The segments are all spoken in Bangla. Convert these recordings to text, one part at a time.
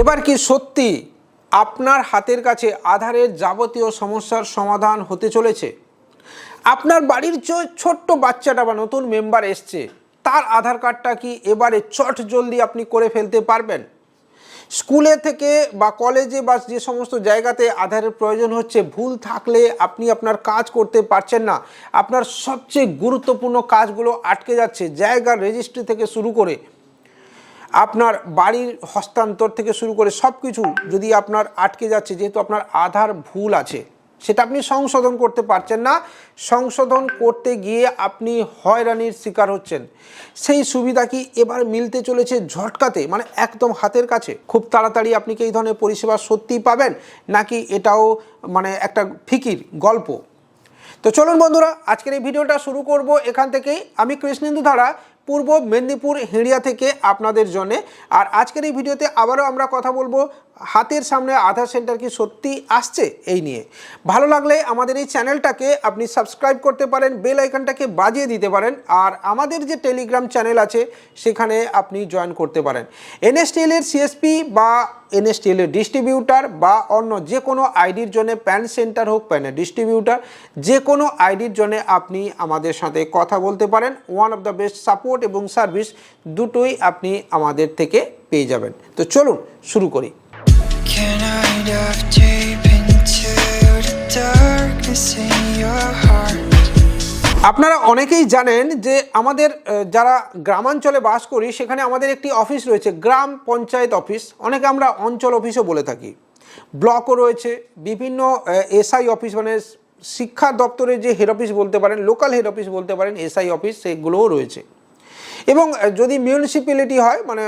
এবার কি সত্যি আপনার হাতের কাছে আধারের যাবতীয় সমস্যার সমাধান হতে চলেছে? আপনার বাড়ির যে ছোট্ট বাচ্চাটা বা নতুন মেম্বার এসছে, তার আধার কার্ডটা কি এবারে চট জলদি আপনি করে ফেলতে পারবেন? স্কুলে থেকে বা কলেজে বা যে সমস্ত জায়গাতে আধারের প্রয়োজন হচ্ছে, ভুল থাকলে আপনি আপনার কাজ করতে পারছেন না। আপনার সবচেয়ে গুরুত্বপূর্ণ কাজগুলো আটকে যাচ্ছে জায়গার রেজিস্ট্রি থেকে শুরু করে আপনার বাড়ির হস্তান্তর থেকে শুরু করে সব কিছু যদি আপনার আটকে যাচ্ছে, যেহেতু আপনার আধার ভুল আছে, সেটা আপনি সংশোধন করতে পারছেন না। সংশোধন করতে গিয়ে আপনি হয়রানির শিকার হচ্ছেন। সেই সুবিধা কি এবার মিলতে চলেছে ঝটকাতে মানে একদম হাতের কাছে? খুব তাড়াতাড়ি আপনি কি এই ধরনের পরিষেবা সত্যিই পাবেন, নাকি এটাও মানে একটা ফিকির গল্প? তো চলুন বন্ধুরা, আজকের এই ভিডিওটা শুরু করব এখান থেকেই। আমি কৃষ্ণেন্দু ধারা পূর্ব মেদিনীপুর হেঁড়িয়া থেকে আপনাদের জন্যে। আর আজকের এই ভিডিওতে আবারও আমরা কথা বলব হাতের সামনে আধার সেন্টার কি সত্যি আসছে এই নিয়ে? ভালো লাগলে আমাদের এই চ্যানেলটাকে আপনি সাবস্ক্রাইব করতে পারেন, বেল আইকনটাকে বাজিয়ে দিতে পারেন, আর আমাদের যে টেলিগ্রাম চ্যানেল আছে সেখানে আপনি জয়েন করতে পারেন। এনএসটিএল এর সিএসপি বা এনএসটিএল এর ডিস্ট্রিবিউটার বা অন্য যে কোনো আইডির জন্য প্যান সেন্টার হোক, প্যানের ডিস্ট্রিবিউটার, যে কোনো আইডির জন্য আপনি আমাদের সাথে কথা বলতে পারেন। One of the best support এবং সার্ভিস দুটোই আপনি আমাদের থেকে পেয়ে যাবেন। তো চলুন শুরু করি। আপনারা অনেকেই জানেন যে আমাদের যারা গ্রামাঞ্চলে বাস করি, সেখানে আমাদের একটি অফিস রয়েছে, গ্রাম পঞ্চায়েত অফিস। অনেকে আমরা অঞ্চল অফিসও বলে থাকি। ব্লকও রয়েছে, বিভিন্ন এসআই অফিস মানে শিক্ষা দপ্তরের যে হেড অফিস বলতে পারেন লোকাল হেড অফিস বলতে পারেন, এসআই অফিস, সেগুলোও রয়েছে। এবং যদি মিউনিসিপ্যালিটি হয় মানে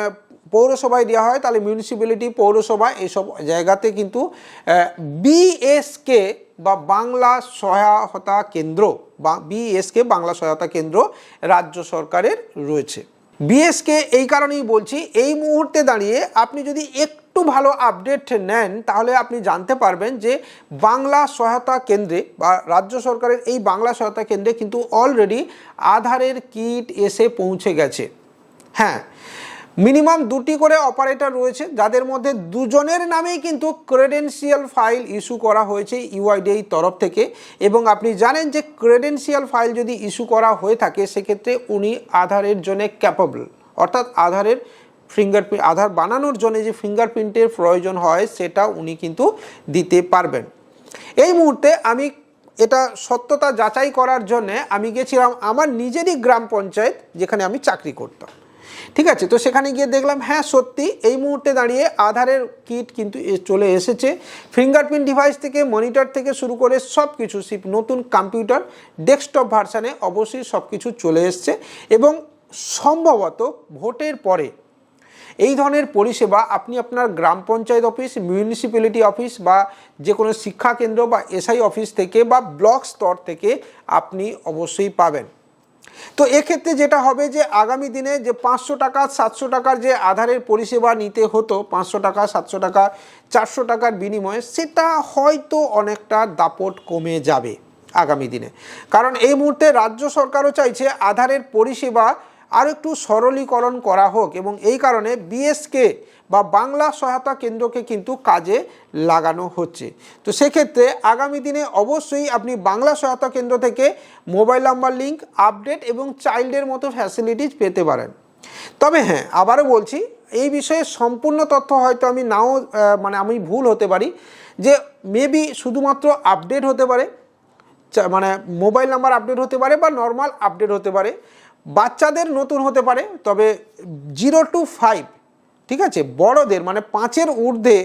পৌরসভায় দেওয়া হয়, তাহলে মিউনিসিপ্যালিটি পৌরসভা এইসব জায়গাতে কিন্তু বিএসকে বা বাংলা সহায়তা কেন্দ্র বা বিএসকে বাংলা সহায়তা কেন্দ্র রাজ্য সরকারের রয়েছে। বিএসকে এই কারণেই বলছি, এই মুহূর্তে দাঁড়িয়ে আপনি যদি একটু ভালো আপডেট নেন, তাহলে আপনি জানতে পারবেন যে বাংলা সহায়তা কেন্দ্রে বা রাজ্য সরকারের এই বাংলা সহায়তা কেন্দ্রে কিন্তু অলরেডি আধারের কিট এসে পৌঁছে গেছে। হ্যাঁ মিনিমাম দুটি করে অপারেটর রয়েছে, যাদের মধ্যে দুজনের নামেই কিন্তু ক্রেডেন্সিয়াল ফাইল ইস্যু করা হয়েছে ইউআইডিআই তরফ থেকে। এবং আপনি জানেন যে ক্রেডেন্সিয়াল ফাইল যদি ইস্যু করা হয়ে থাকে, সেক্ষেত্রে উনি আধারের জন্য ক্যাপাবল অর্থাৎ আধারের ফিঙ্গারপ্রিন্ট আধার বানানোর জন্য যে ফিঙ্গারপ্রিন্টের প্রয়োজন হয়, সেটা উনি কিন্তু দিতে পারবেন। এই মুহূর্তে আমি এটা সত্যতা যাচাই করার জন্য আমি গেছিলাম আমার নিজেরই গ্রাম পঞ্চায়েত, যেখানে আমি চাকরি করতাম। ঠিক আছে? তো সেখানে গিয়ে দেখলাম হ্যাঁ সত্যি এই মুহূর্তে দাঁড়িয়ে আধারের কিট কিন্তু চলে এসেছে। ফিঙ্গারপ্রিন্ট ডিভাইস থেকে মনিটর থেকে শুরু করে সব কিছু নতুন কম্পিউটার ডেস্কটপ ভার্সানে অবশ্যই সব কিছু চলে এসছে এবং সম্ভবত ভোটের পরে এই ধরনের পরিষেবা আপনি আপনার গ্রাম পঞ্চায়েত অফিস মিউনিসিপ্যালিটি অফিস বা যে কোনো শিক্ষা কেন্দ্র বা এসআই অফিস থেকে বা ব্লক স্তর থেকে আপনি অবশ্যই পাবেন। তো এক্ষেত্রে যেটা হবে যে আগামী দিনে যে পাঁচশো টাকা, সাতশো টাকার যে আধারের পরিষেবা নিতে হতো, পাঁচশো টাকা, সাতশো টাকা, চারশো টাকার বিনিময়ে, সেটা হয়তো অনেকটা দাপট কমে যাবে আগামী দিনে। কারণ এই মুহূর্তে রাজ্য সরকারও চাইছে আধারের পরিষেবা আর একটু সরলীকরণ করা হোক এবং এই কারণে বিএসকে বা বাংলা সহায়তা কেন্দ্রকে কিন্তু কাজে লাগানো হচ্ছে। তো সেক্ষেত্রে আগামী দিনে অবশ্যই আপনি বাংলা সহায়তা কেন্দ্র থেকে মোবাইল নাম্বার লিঙ্ক, আপডেট এবং চাইল্ডের মতো ফ্যাসিলিটিস পেতে পারেন। তবে হ্যাঁ আবারও বলছি, এই বিষয়ে সম্পূর্ণ তথ্য হয়তো আমি নাও মানে আমি ভুল হতে পারি, যে মেবি শুধুমাত্র আপডেট হতে পারে মানে মোবাইল নাম্বার আপডেট হতে পারে বা নর্মাল আপডেট হতে পারে। বাচ্চাদের নতুন হতে পারে, তবে জিরো টু ফাইভ, ঠিক আছে, বড়দের মানে পাঁচের ঊর্ধ্বে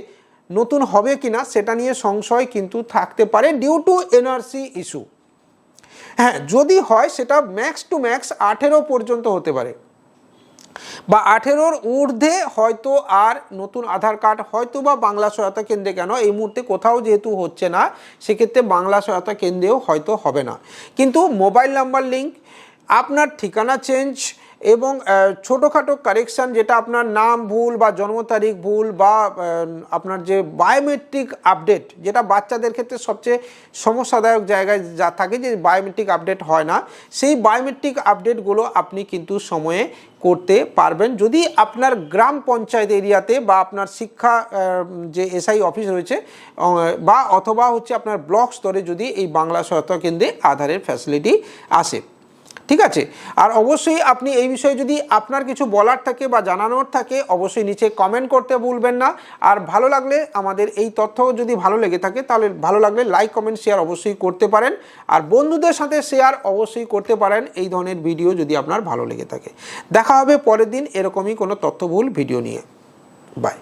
নতুন হবে কিনা সেটা নিয়ে সংশয় কিন্তু থাকতে পারে ডিউ টু এনআরসি ইস্যু হ্যাঁ যদি হয় সেটা ম্যাক্স টু ম্যাক্স আঠেরো পর্যন্ত হতে পারে। বা আঠেরোর ঊর্ধ্বে হয়তো আর নতুন আধার কার্ড, হয়তো বা বাংলা সহায়তা কেন্দ্রে কেন, এই মুহূর্তে কোথাও যেহেতু হচ্ছে না, সেক্ষেত্রে বাংলা সহায়তা কেন্দ্রেও হয়তো হবে না। কিন্তু মোবাইল নাম্বার লিঙ্ক আপনার ঠিকানা চেঞ্জ এবং ছোটোখাটো কারেকশান যেটা আপনার নাম ভুল বা জন্ম তারিখ ভুল বা আপনার যে বায়োমেট্রিক আপডেট যেটা বাচ্চাদের ক্ষেত্রে সবচেয়ে সমস্যাদায়ক জায়গায় যা থাকে যে বায়োমেট্রিক আপডেট হয় না, সেই বায়োমেট্রিক আপডেটগুলো আপনি কিন্তু সময়ে করতে পারবেন। যদি আপনার গ্রাম পঞ্চায়েত এরিয়াতে বা আপনার শিক্ষা যে এসআই অফিস রয়েছে বা অথবা হচ্ছে আপনার ব্লক স্তরে যদি এই বাংলা সহায়তা কেন্দ্রে আধারের ফ্যাসিলিটি আসে। ঠিক আছে? আর অবশ্যই আপনি এই বিষয়ে যদি আপনার কিছু বলার থাকে বা জানানোর থাকে, অবশ্যই নিচে কমেন্ট করতে ভুলবেন না। আর ভালো লাগলে আমাদের এই তথ্য যদি ভালো লেগে থাকে, তাহলে ভালো লাগলে লাইক কমেন্ট শেয়ার অবশ্যই করতে পারেন। আর বন্ধুদের সাথে শেয়ার অবশ্যই করতে পারেন এই ধরনের ভিডিও যদি আপনার ভালো লেগে থাকে। দেখা হবে পরের দিন এরকমই কোনো তথ্যবহুল ভিডিও নিয়ে। বাই